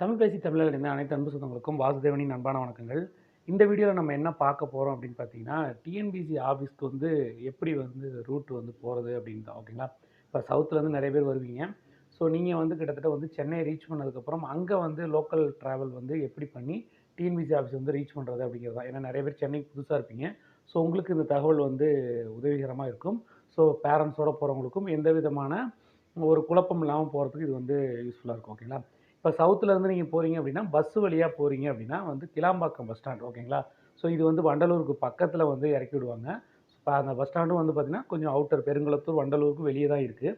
தமிழ் பேசி தமிழர்களின் அனைத்து அன்பு சொந்தங்களுக்கும் வாசுதேவனின் அன்பான வணக்கங்கள். இந்த வீடியோவில் நம்ம என்ன பார்க்க போகிறோம் அப்படின்னு பார்த்தீங்கன்னா டிஎன்பிசி ஆஃபீஸ்க்கு வந்து எப்படி வந்து ரூட் வந்து போகிறது அப்படின்னு தான் ஓகேங்களா இப்போ சவுத்துலேருந்து நிறைய பேர் வருவீங்க. ஸோ நீங்கள் வந்து கிட்டத்தட்ட வந்து சென்னை ரீச் பண்ணதுக்கப்புறம் அங்கே வந்து லோக்கல் ட்ராவல் வந்து எப்படி பண்ணி டிஎன்பிசி ஆஃபீஸ் வந்து ரீச் பண்ணுறது அப்படிங்கிறது தான். ஏன்னா நிறைய பேர் சென்னைக்கு புதுசாக இருப்பீங்க. ஸோ உங்களுக்கு இந்த தகவல் வந்து உதவிகரமாக இருக்கும். ஸோ பேரண்ட்ஸோடு போகிறவங்களுக்கும் எந்த விதமான ஒரு குழப்பம் இல்லாமல் போகிறதுக்கு இது வந்து யூஸ்ஃபுல்லாக இருக்கும் ஓகேங்களா இப்போ சவுத்துலேருந்து நீங்கள் போகிறீங்க அப்படின்னா பஸ் வழியாக போகிறீங்க அப்படின்னா வந்து கிளாம்பாக்கம் பஸ் ஸ்டாண்ட் ஓகேங்களா ஸோ இது வந்து வண்டலூருக்கு பக்கத்தில் வந்து இறக்கி விடுவாங்க. இப்போ அந்த பஸ் ஸ்டாண்டும் வந்து பார்த்திங்கன்னா கொஞ்சம் அவுட்டர் பெருங்குளத்தூர் வண்டலூருக்கு வெளியே தான் இருக்குது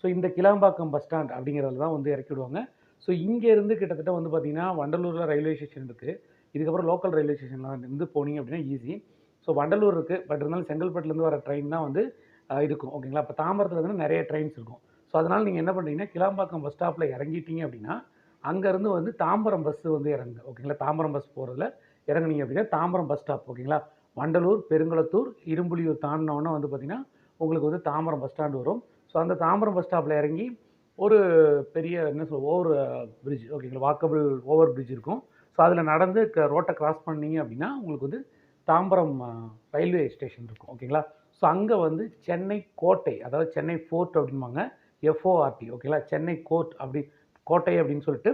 ஸோ இந்த கிளாம்பாக்கம் பஸ் ஸ்டாண்ட் அப்படிங்கிறதுல தான் வந்து இறக்கி விடுவாங்க. ஸோ இங்கேருந்து கிட்டத்தட்ட வந்து பார்த்திங்கன்னா வண்டலூரில் ரயில்வே ஸ்டேஷன் இருக்குது இதுக்கப்புறம் லோக்கல் ரயில்வே ஸ்டேஷனில் இருந்து போனீங்க அப்படின்னா ஈஸி ஸோ வண்டலூர் இருக்குது பட் இருந்தாலும் செங்கல்பட்டுலேருந்து வர ட்ரெயின் தான் வந்து இருக்கும். ஓகேங்களா இப்போ தாம்பரத்தில் இருந்து நிறைய ட்ரெயின்ஸ் இருக்கும். ஸோ அதனால் நீங்கள் என்ன பண்ணுறீங்கன்னா கிளாம்பாக்கம் பஸ் ஸ்டாப்பில் இறங்கிட்டீங்க அப்படின்னா அங்கேருந்து வந்து தாம்பரம் பஸ்ஸு வந்து இறங்குங்க ஓகேங்களா தாம்பரம் பஸ் போகிறதுல இறங்குனீங்க அப்படின்னா தாம்பரம் பஸ் ஸ்டாப் ஓகேங்களா வண்டலூர் பெருங்குளத்தூர் இரும்புலியூர் தாண்டினோன்னா வந்து பார்த்திங்கன்னா உங்களுக்கு வந்து தாம்பரம் பஸ் ஸ்டாண்டு வரும். ஸோ அந்த தாம்பரம் பஸ் ஸ்டாப்பில் இறங்கி ஒரு பெரிய என்ன சொல் ஓவர் பிரிட்ஜ் ஓகேங்களா வாக்கபிள் ஓவர் பிரிட்ஜ் இருக்கும். ஸோ அதில் நடந்து க ரோட்டை கிராஸ் பண்ணீங்க அப்படின்னா உங்களுக்கு வந்து தாம்பரம் ரயில்வே ஸ்டேஷன் இருக்கும் ஓகேங்களா ஸோ அங்கே வந்து சென்னை கோட்டை அதாவது சென்னை ஃபோர்ட் அப்படிம்பாங்க எஃப்ஓஆர்டி ஓகேங்களா சென்னை கோர்ட் அப்படி கோட்டை அப்படின்னு சொல்லிட்டு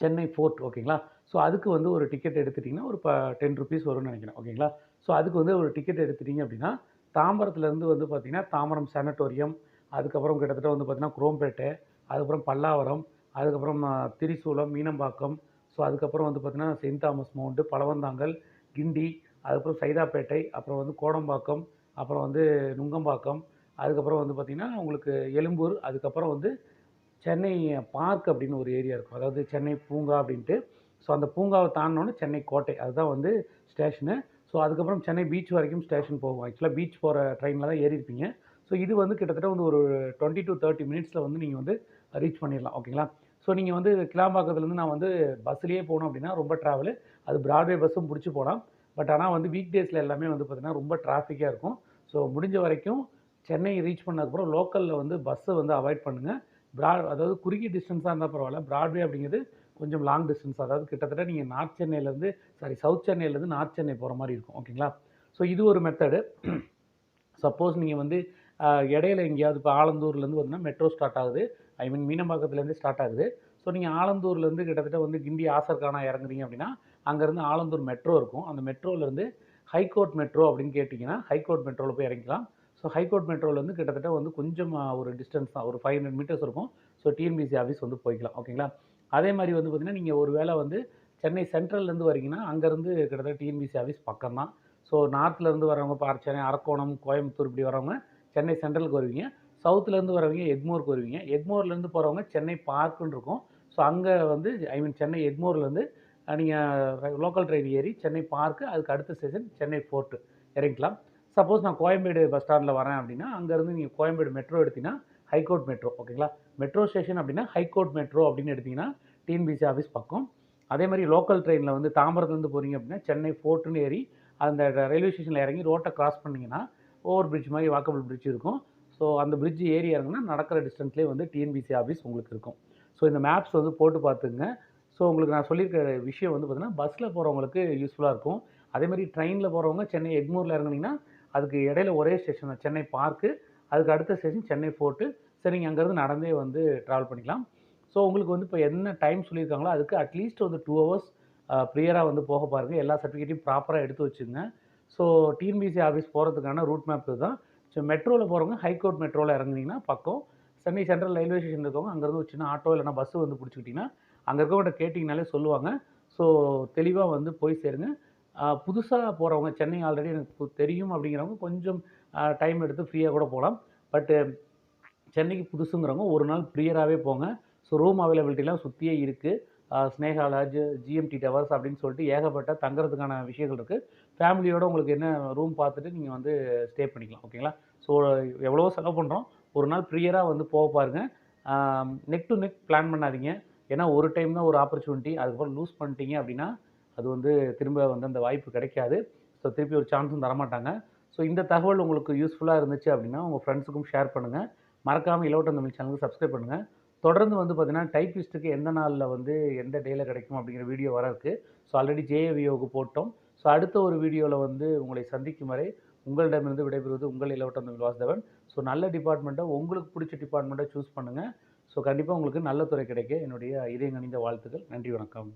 சென்னை ஃபோர்ட் ஓகேங்களா? ஸோ அதுக்கு வந்து ஒரு டிக்கெட் எடுத்துட்டிங்கன்னா ஒரு ப டென் ருபீஸ் வரும்னு நினைக்கிறேன் ஓகேங்களா? ஸோ அதுக்கு வந்து ஒரு டிக்கெட் எடுத்துட்டிங்க அப்படின்னா தாம்பரத்துலேருந்து வந்து பார்த்திங்கன்னா தாம்பரம் சானட்டோரியம் அதுக்கப்புறம் கிட்டத்தட்ட வந்து பார்த்திங்கன்னா குரோம்பேட்டை அதுக்கப்புறம் பல்லாவரம் அதுக்கப்புறம் திரிசூலம் மீனம்பாக்கம் ஸோ அதுக்கப்புறம் வந்து பார்த்திங்கன்னா Saint Thomas Mount Pazhavanthangal Guindy அதுக்கப்புறம் சைதாப்பேட்டை அப்புறம் வந்து கோடம்பாக்கம் அப்புறம் வந்து நுங்கம்பாக்கம் அதுக்கப்புறம் வந்து பார்த்திங்கன்னா உங்களுக்கு எலும்பூர் அதுக்கப்புறம் வந்து சென்னை பார்க் அப்படின்னு ஒரு ஏரியா இருக்கும். அதாவது சென்னை பூங்கா அப்படின்ட்டு. ஸோ அந்த பூங்காவை தாண்டினோன்னு சென்னை கோட்டை. அதுதான் வந்து ஸ்டேஷனு. ஸோ அதுக்கப்புறம் சென்னை பீச் வரைக்கும் ஸ்டேஷன் போகும். ஆக்சுவலாக பீச் போகிற ட்ரெயினில் தான் ஏறி இருப்பீங்க ஸோ இது வந்து கிட்டத்தட்ட வந்து ஒரு டுவெண்ட்டி டு தேர்ட்டி மினிட்ஸில் வந்து நீங்கள் வந்து ரீச் பண்ணிடலாம். ஓகேங்களா ஸோ நீங்கள் வந்து கிளாம்பாக்கத்துலேருந்து நான் வந்து பஸ்லேயே போகணும் அப்படின்னா ரொம்ப ட்ராவலு அது பிராட்வே பஸ்ஸும் பிடிச்சி போகலாம். பட் ஆனால் வந்து வீக் டேஸில் எல்லாமே வந்து பார்த்திங்கன்னா ரொம்ப டிராஃபிக்காக இருக்கும். ஸோ முடிஞ்ச வரைக்கும் சென்னை ரீச் பண்ணதுக்கப்புறம் லோக்கலில் வந்து பஸ்ஸை வந்து அவாய்ட் பண்ணுங்கள் ப்ராட் அதாவது குறுகிய டிஸ்டன்ஸாக இருந்தால் பரவாயில்ல. ப்ராட்வே அப்படிங்கிறது கொஞ்சம் லாங் டிஸ்டன்ஸ் அதாவது கிட்டத்தட்ட நீங்கள் நார்த் சென்னையிலேருந்து சாரி சவுத் சென்னையிலேருந்து நார்த் சென்னை போகிற மாதிரி இருக்கும் ஓகேங்களா ஸோ இது ஒரு மெத்தடு சப்போஸ் நீங்கள் வந்து இடையில எங்கேயாவது இப்போ ஆலந்தூர்லேருந்து பார்த்தீங்கன்னா மெட்ரோ ஸ்டார்ட் ஆகுது. ஐ மீன் மீனம்பாக்கத்துலேருந்து ஸ்டார்ட் ஆகுது. ஸோ நீங்கள் ஆலந்தூர்லேருந்து கிட்டத்தட்ட வந்து கிண்டி ஆசர்கானா இறங்குறீங்க அப்படின்னா அங்கேருந்து ஆலந்தூர் மெட்ரோ இருக்கும். அந்த மெட்ரோலேருந்து ஹைகோர்ட் மெட்ரோ அப்படின்னு கேட்டிங்கன்னா ஹைகோர்ட் மெட்ரோவில் போய் இறங்கிக்கலாம். ஸோ ஹைகோர்ட் மெட்ரோலேருந்து கிட்டத்தட்ட வந்து கொஞ்சம் ஒரு டிஸ்டன்ஸ் தான். ஒரு ஃபைவ் ஹண்ட்ரட் மீட்டர்ஸ் இருக்கும். ஸோ டிஎன்பிசி ஆஃபீஸ் வந்து போய்க்கலாம். ஓகேங்களா அதே மாதிரி வந்து பார்த்திங்கன்னா நீங்கள் ஒரு வேளை வந்து சென்னை சென்ட்ரல்லேருந்து வரீங்கன்னா அங்கேருந்து கிட்டத்தட்ட டிஎன்பிசி ஆஃபீஸ் பக்கம் தான். ஸோ நார்த்லேருந்து வரவங்க பார் சென்னை அரக்கோணம் கோயம்புத்தூர் இப்படி வரவங்க சென்னை சென்ட்ரலுக்கு வருவீங்க. சவுத்துலேருந்து வரவங்க. எக்மோருக்கு வருவீங்க எக்மோர்லேருந்து போகிறவங்க சென்னை பார்க்குன்னு இருக்கும். ஸோ அங்கே வந்து ஐ மீன் சென்னை எக்மோர்லேருந்து நீங்கள் லோக்கல் ட்ரெயின் ஏறி சென்னை பார்க்கு அதுக்கு அடுத்த ஸ்டேஷன் சென்னை ஃபோர்ட்டு இறங்கிக்கலாம். சப்போஸ் நான் கோயம்பேடு பஸ் ஸ்டாண்டில் வரேன் அப்படின்னா அங்கேருந்து நீங்கள் கோயம்பேடு மெட்ரோ எடுத்தீங்கன்னா ஹைகோர்ட் மெட்ரோ ஓகேங்களா மெட்ரோ ஸ்டேஷன் அப்படின்னா ஹைகோர்ட் மெட்ரோ அப்படின்னு எடுத்தீங்கன்னா டிஎன்பிசி ஆஃபீஸ் பக்கம். அதே மாதிரி லோக்கல் ட்ரெயினில் வந்து தாம்பரத்துலேருந்து போகிறீங்க அப்படின்னா சென்னை ஃபோர்ட்டுன்னு ஏறி அந்த ரயில்வே ஸ்டேஷனில் இறங்கி ரோட்டை கிராஸ் பண்ணிங்கன்னா ஓவர் பிரிட்ஜ் மாதிரி வாக்கபிள் பிரிட்ஜ் இருக்கும். ஸோ அந்த பிரிட்ஜ் ஏறி இறங்குனா நடக்கிற டிஸ்டன்ஸ்லேயே வந்து டிஎன்பிசி ஆஃபீஸ் உங்களுக்கு இருக்கும். ஸோ இந்த மேப்ஸ் வந்து போட்டு பார்த்துங்க ஸோ உங்களுக்கு நான் சொல்லியிருக்க விஷயம் வந்து பார்த்திங்கன்னா பஸ்ஸில் போகிறவங்களுக்கு யூஸ்ஃபுல்லாக இருக்கும். அதே மாதிரி ட்ரெயினில் போகிறவங்க சென்னை எக்மூரில் இறங்குனீங்கன்னா அதுக்கு இடையில ஒரே ஸ்டேஷன் தான். சென்னை பார்க்கு அதுக்கு அடுத்த ஸ்டேஷன் சென்னை ஃபோர்ட்டு சரி நீங்கள் அங்கேருந்து நடந்தே வந்து ட்ராவல் பண்ணிக்கலாம். ஸோ உங்களுக்கு வந்து இப்போ என்ன டைம் சொல்லியிருக்காங்களோ அதுக்கு அட்லீஸ்ட் வந்து டூ ஹவர்ஸ் ப்ரியராக வந்து போக பாருங்கள் எல்லா சர்டிஃபிகேட்டையும் ப்ராப்பராக எடுத்து வச்சுங்க. ஸோ டிஎன்பிசி ஆஃபீஸ் போகிறதுக்கான ரூட் மேப் இதுதான். ஸோ மெட்ரோவில் போகிறவங்க ஹைகோர்ட் மெட்ரோவில் இறங்குனீங்கன்னா பக்கம் சென்னை சென்ட்ரல் ரயில்வே ஸ்டேஷன் இருக்கவங்க அங்கேருந்து ஒரு சின்ன ஆட்டோ இல்லைனா பஸ்ஸு வந்து பிடிச்சிக்கிட்டிங்கன்னா அங்கே இருக்கவங்க கேட்டிங்கனாலே சொல்லுவாங்க. ஸோ தெளிவாக வந்து போய் சேருங்க. புதுசாக போகிறவங்க சென்னை ஆல்ரெடி எனக்கு தெரியும் அப்படிங்கிறவங்க கொஞ்சம் டைம் எடுத்து ஃப்ரீயாக கூட போகலாம். பட்டு சென்னைக்கு புதுசுங்கிறவங்க ஒரு நாள் ப்ரியராகவே போங்க. ஸோ ரூம் அவைலபிலிட்டிலாம் சுற்றியே இருக்குது ஸ்னேகா லாட்ஜ் ஜிஎம்டி டவர்ஸ் அப்படின்னு சொல்லிட்டு ஏகப்பட்ட தங்குறதுக்கான விஷயங்கள் இருக்குது ஃபேமிலியோடு உங்களுக்கு என்ன ரூம் பார்த்துட்டு நீங்கள் வந்து ஸ்டே பண்ணிக்கலாம். ஓகேங்களா ஸோ எவ்வளவோ செலவு பண்ணுறோம் ஒரு நாள் ப்ரியராக வந்து போக பாருங்கள் நெக் டு நெக் பிளான் பண்ணாதீங்க. ஏன்னா ஒரு டைம் தான் ஒரு ஆப்பர்ச்சுனிட்டி அதுக்கப்புறம் லூஸ் பண்ணிட்டீங்க அப்படின்னா அது வந்து திரும்ப வந்து அந்த வாய்ப்பு கிடைக்காது. ஸோ திருப்பி ஒரு சான்ஸும் தரமாட்டாங்க. ஸோ இந்த தகவல் உங்களுக்கு யூஸ்ஃபுல்லாக இருந்துச்சு அப்படின்னா உங்கள் ஃப்ரெண்ட்ஸுக்கும் ஷேர் பண்ணுங்கள் மறக்காமல் இலவட்டம் தமிழ் சேனலுக்கு சப்ஸ்கிரைப் பண்ணுங்கள் தொடர்ந்து வந்து பார்த்தீங்கன்னா டைப்பிஸ்ட்டுக்கு எந்த நாளில் வந்து எந்த டேயில் கிடைக்கும் அப்படிங்கிற வீடியோ வர இருக்குது ஸோ ஆல்ரெடி ஜேஏவிஓவுக்கு போட்டோம். ஸோ அடுத்த ஒரு வீடியோவில் வந்து உங்களை சந்திக்கும் வரை உங்களிடமிருந்து விடைபெறுவது உங்கள் இலவட்டம் தமிழ் வாசுதவன். ஸோ நல்ல டிபார்ட்மெண்ட்டை உங்களுக்கு பிடிச்ச டிபார்ட்மெண்ட்டை சூஸ் பண்ணுங்கள் ஸோ கண்டிப்பாக உங்களுக்கு நல்ல துறை கிடைக்க என்னுடைய இதயங்கணிந்த வாழ்த்துக்கள். நன்றி வணக்கம்.